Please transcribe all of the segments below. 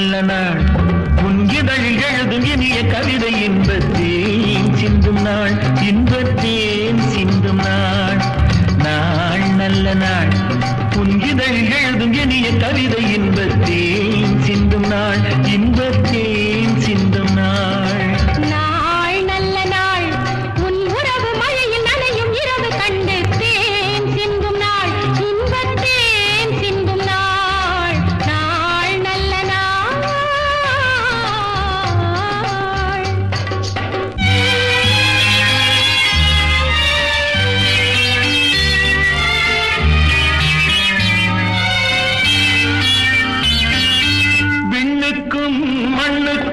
நல்ல நாள் உன் இதழில் எழுதும் இனிய கவிதை இன்பத்தேன் சிந்தும் நாள் இன்பத்தேன் சிந்தும் நாள். நாள் நல்ல நாள். உன் இதழில் எழுதும் இனிய கவிதை இன்பத்தேன் மண்ணுக்கு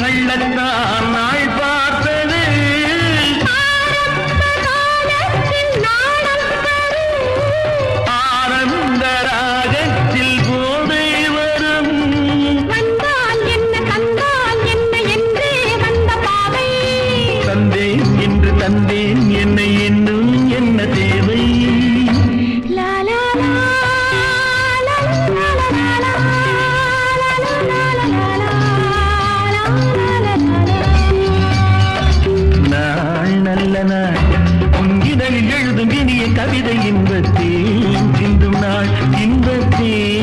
வெள்ளத்தான் நாள் பார்த்தது. ஆனந்த ராகத்தில் போதை வரும். வந்தால் என்ன தந்தால் என்ன என்றே வந்த பாதை தந்தேன் என்று தந்தேன் என்னை என்று இன்பத்தில் இன்றும் நாள் இன்பத்தில்